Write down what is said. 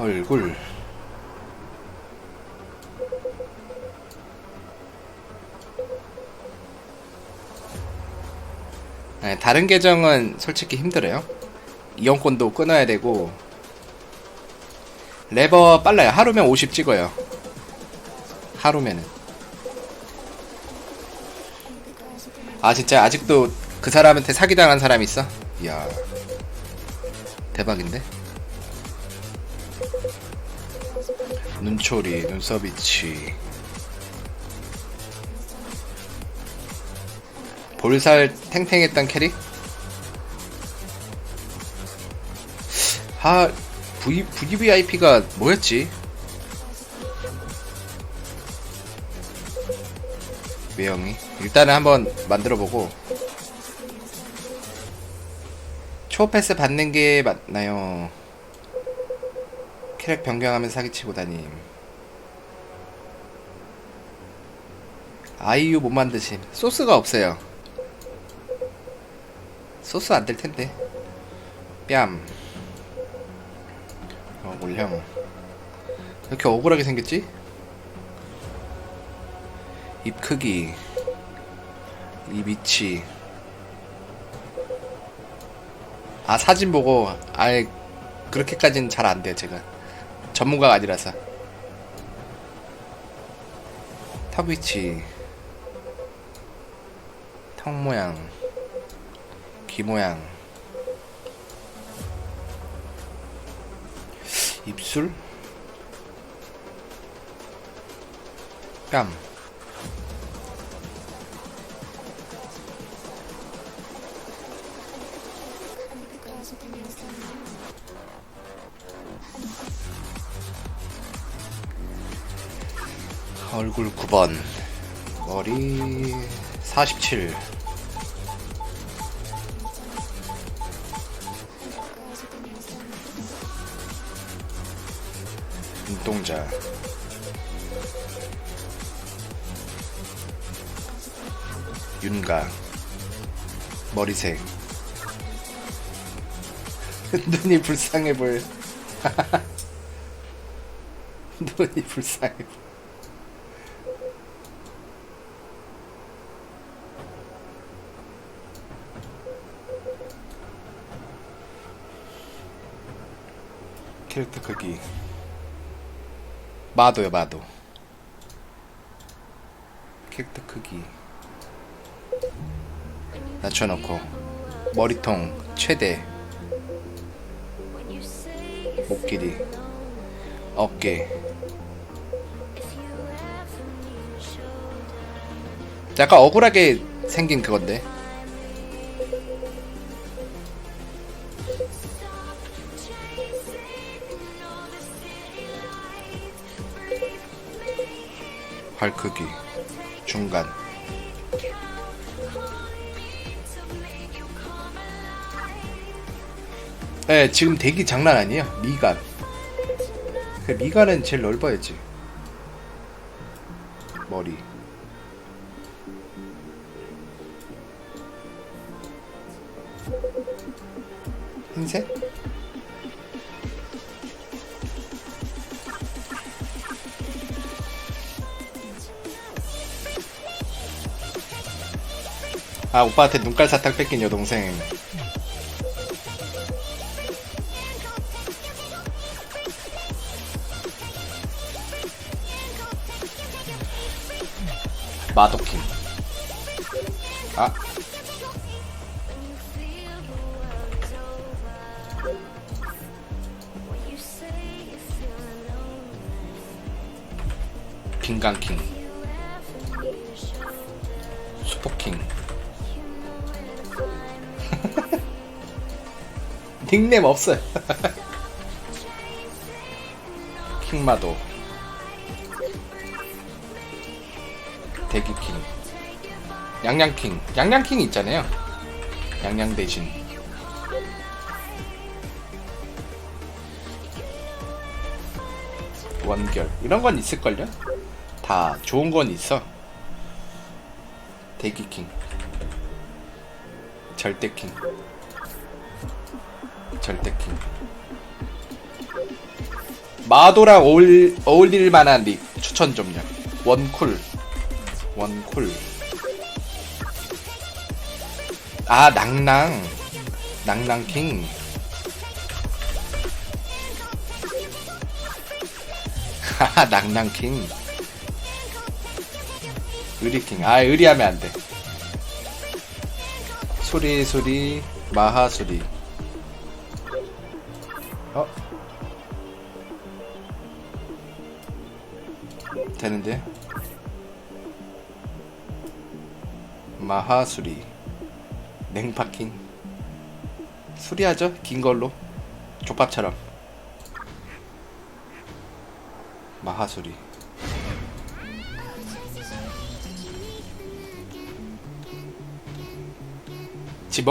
얼굴 네, 다른 계정은 솔직히 힘들어요. 이용권도 끊어야 되고 레버 빨라요. 하루면 50 찍어요. 하루면은. 아 진짜 아직도 그 사람한테 사기당한 사람 있어? 이야 대박인데? 눈초리, 눈썹이치 볼살 탱탱했던 캐릭? 아 V, VVIP가 뭐였지? 외형이 일단은 한번 만들어보고 초패스 받는 게 맞나요? 캐릭 변경하면서 사기치고 다님. 아이유 못 만드심 소스가 없어요. 소스 안 될 텐데. 뺨. 어, 올형. 이렇게 억울하게 생겼지? 입 크기. 입 위치. 아 사진 보고 아예 그렇게까지는 잘 안 돼요 제가 전문가가 아니라서. 턱 위치. 턱 모양. 귀 모양. 입술? 뺨 얼굴 9번. 머리 47 눈동자. 윤가. 머리색. 눈이 불쌍해 보여. 눈이 불쌍해 보여 캐릭터 크기. 마도요 마도. 캐릭터 크기. 낮춰놓고. 머리통 최대. 목 길이 어깨. 약간 억울하게 생긴 그건데 발 크기 중간 네, 지금 대기 장난 아니에요. 미간. 그 미간은 제일 넓어야지. 머리. 흰색? 아 오빠한테 눈깔 사탕 뺏긴 여동생. 마도킹 아. 빈강킹. 수포킹 닉네임 없어요. 킹마도. 대기킹. 양양킹. 양양킹 있잖아요. 양양 대신. 원결. 이런 건 있을걸요? 다 좋은 건 있어. 대기킹. 절대킹 절대킹 마도랑 어울, 어울릴 만한 릭 추천 좀요. 원쿨. 원쿨. 아, 낭낭. 낭낭킹. 하하, 낭낭킹. 의리킹. 아, 의리하면 안 돼. 소리, 소리, 마하, 소리. 되는데? 마하수리. 냉파킹 수리하죠? 긴 걸로. 족밥처럼. 마하수리